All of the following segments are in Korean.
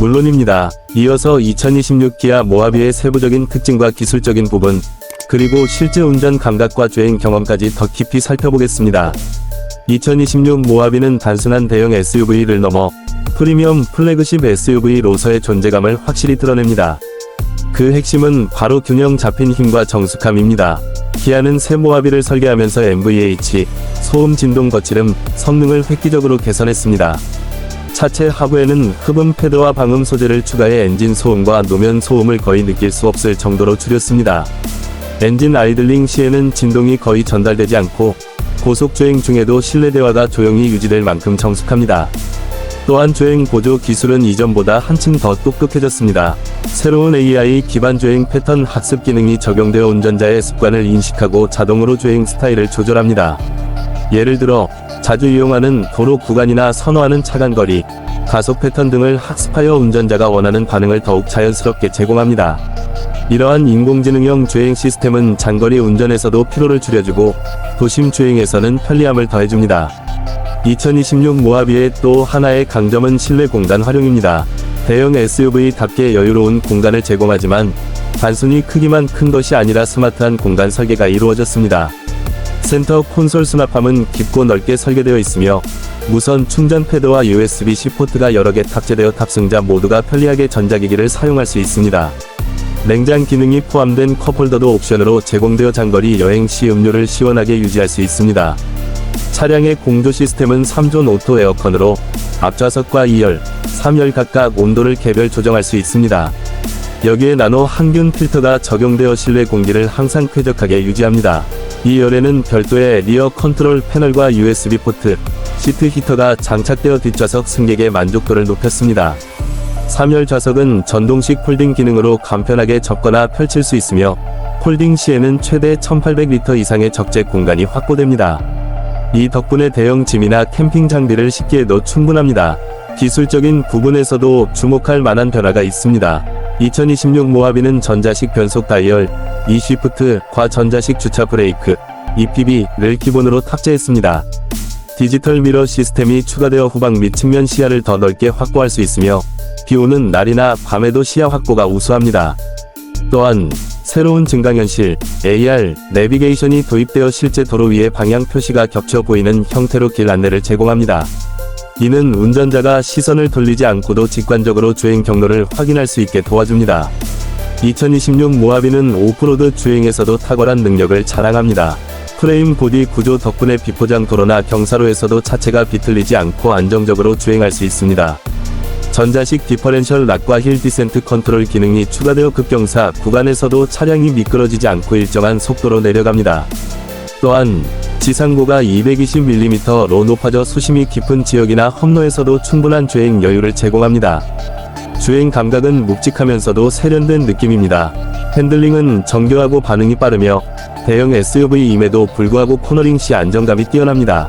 물론입니다. 이어서 2026 기아 모하비의 세부적인 특징과 기술적인 부분, 그리고 실제 운전 감각과 주행 경험까지 더 깊이 살펴보겠습니다. 2026 모하비는 단순한 대형 SUV를 넘어 프리미엄 플래그십 SUV로서의 존재감을 확실히 드러냅니다. 그 핵심은 바로 균형 잡힌 힘과 정숙함입니다. 기아는 새 모하비를 설계하면서 MVH, 소음 진동 거칠음, 성능을 획기적으로 개선했습니다. 차체 하부에는 흡음 패드와 방음 소재를 추가해 엔진 소음과 노면 소음을 거의 느낄 수 없을 정도로 줄였습니다. 엔진 아이들링 시에는 진동이 거의 전달되지 않고 고속 주행 중에도 실내 대화가 조용히 유지될 만큼 정숙합니다. 또한 주행 보조 기술은 이전보다 한층 더 똑똑해졌습니다. 새로운 AI 기반 주행 패턴 학습 기능이 적용되어 운전자의 습관을 인식하고 자동으로 주행 스타일을 조절합니다. 예를 들어 자주 이용하는 도로 구간이나 선호하는 차간 거리, 가속 패턴 등을 학습하여 운전자가 원하는 반응을 더욱 자연스럽게 제공합니다. 이러한 인공지능형 주행 시스템은 장거리 운전에서도 피로를 줄여주고 도심 주행에서는 편리함을 더해줍니다. 2026 모하비의 또 하나의 강점은 실내 공간 활용입니다. 대형 SUV답게 여유로운 공간을 제공하지만 단순히 크기만 큰 것이 아니라 스마트한 공간 설계가 이루어졌습니다. 센터 콘솔 수납함은 깊고 넓게 설계되어 있으며 무선 충전 패드와 USB-C 포트가 여러 개 탑재되어 탑승자 모두가 편리하게 전자기기를 사용할 수 있습니다. 냉장 기능이 포함된 컵홀더도 옵션으로 제공되어 장거리 여행 시 음료를 시원하게 유지할 수 있습니다. 차량의 공조 시스템은 3존 오토 에어컨으로 앞좌석과 2열, 3열 각각 온도를 개별 조정할 수 있습니다. 여기에 나노 항균 필터가 적용되어 실내 공기를 항상 쾌적하게 유지합니다. 2열에는 별도의 리어 컨트롤 패널과 USB 포트, 시트 히터가 장착되어 뒷좌석 승객의 만족도를 높였습니다. 3열 좌석은 전동식 폴딩 기능으로 간편하게 접거나 펼칠 수 있으며 폴딩 시에는 최대 1800리터 이상의 적재 공간이 확보됩니다. 이 덕분에 대형 짐이나 캠핑 장비를 싣기에도 충분합니다. 기술적인 부분에서도 주목할 만한 변화가 있습니다. 2026 모하비는 전자식 변속 다이얼, e시프트, 과 전자식 주차 브레이크, EPB를 기본으로 탑재했습니다. 디지털 미러 시스템이 추가되어 후방 및 측면 시야를 더 넓게 확보할 수 있으며 비 오는 날이나 밤에도 시야 확보가 우수합니다. 또한 새로운 증강현실 AR 내비게이션이 도입되어 실제 도로 위에 방향 표시가 겹쳐 보이는 형태로 길 안내를 제공합니다. 이는 운전자가 시선을 돌리지 않고도 직관적으로 주행 경로를 확인할 수 있게 도와줍니다. 2026 모하비는 오프로드 주행에서도 탁월한 능력을 자랑합니다. 프레임 보디 구조 덕분에 비포장 도로나 경사로에서도 차체가 비틀리지 않고 안정적으로 주행할 수 있습니다. 전자식 디퍼렌셜 락과 힐 디센트 컨트롤 기능이 추가되어 급경사 구간에서도 차량이 미끄러지지 않고 일정한 속도로 내려갑니다. 또한 지상고가 220mm로 높아져 수심이 깊은 지역이나 험로에서도 충분한 주행 여유를 제공합니다. 주행 감각은 묵직하면서도 세련된 느낌입니다. 핸들링은 정교하고 반응이 빠르며 대형 SUV임에도 불구하고 코너링 시 안정감이 뛰어납니다.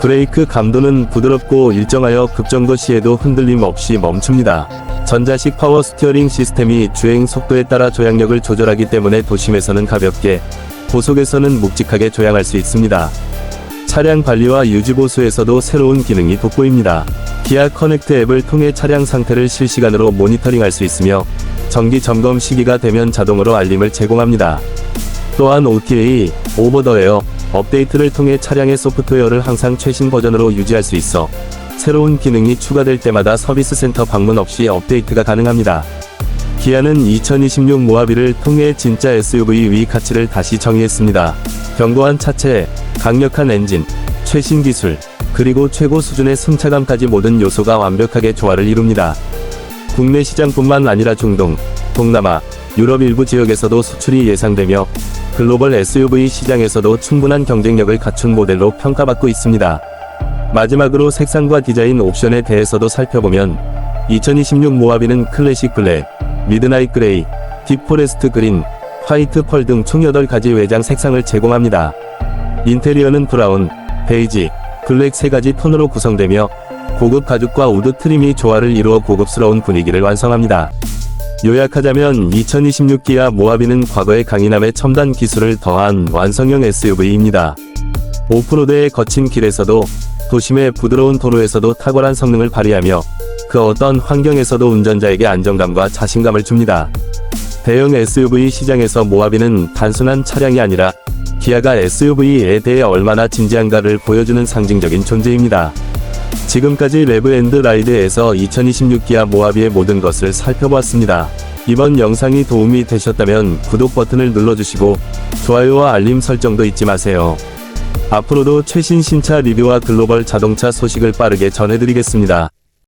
브레이크 감도는 부드럽고 일정하여 급정거 시에도 흔들림 없이 멈춥니다. 전자식 파워 스티어링 시스템이 주행 속도에 따라 조향력을 조절하기 때문에 도심에서는 가볍게, 고속에서는 묵직하게 조향할 수 있습니다. 차량 관리와 유지 보수에서도 새로운 기능이 돋보입니다. 기아 커넥트 앱을 통해 차량 상태를 실시간으로 모니터링할 수 있으며 정기 점검 시기가 되면 자동으로 알림을 제공합니다. 또한 OTA, 오버더웨어, 업데이트를 통해 차량의 소프트웨어를 항상 최신 버전으로 유지할 수 있어 새로운 기능이 추가될 때마다 서비스 센터 방문 없이 업데이트가 가능합니다. 기아는 2026 모하비를 통해 진짜 SUV 위 가치를 다시 정의했습니다. 견고한 차체, 강력한 엔진, 최신 기술, 그리고 최고 수준의 승차감까지 모든 요소가 완벽하게 조화를 이룹니다. 국내 시장뿐만 아니라 중동, 동남아, 유럽 일부 지역에서도 수출이 예상되며 글로벌 SUV 시장에서도 충분한 경쟁력을 갖춘 모델로 평가받고 있습니다. 마지막으로 색상과 디자인 옵션에 대해서도 살펴보면 2026 모하비는 클래식 블랙, 미드나잇 그레이, 딥포레스트 그린, 화이트 펄 등 총 8가지 외장 색상을 제공합니다. 인테리어는 브라운, 베이지, 블랙 3가지 톤으로 구성되며 고급 가죽과 우드 트림이 조화를 이루어 고급스러운 분위기를 완성합니다. 요약하자면 2026 기아 모하비는 과거의 강인함에 첨단 기술을 더한 완성형 SUV입니다. 오프로드의 거친 길에서도 도심의 부드러운 도로에서도 탁월한 성능을 발휘하며 그 어떤 환경에서도 운전자에게 안정감과 자신감을 줍니다. 대형 SUV 시장에서 모하비는 단순한 차량이 아니라 기아가 SUV에 대해 얼마나 진지한가를 보여주는 상징적인 존재입니다. 지금까지 레브 앤드 라이드에서 2026 기아 모하비의 모든 것을 살펴보았습니다. 이번 영상이 도움이 되셨다면 구독 버튼을 눌러주시고 좋아요와 알림 설정도 잊지 마세요. 앞으로도 최신 신차 리뷰와 글로벌 자동차 소식을 빠르게 전해드리겠습니다.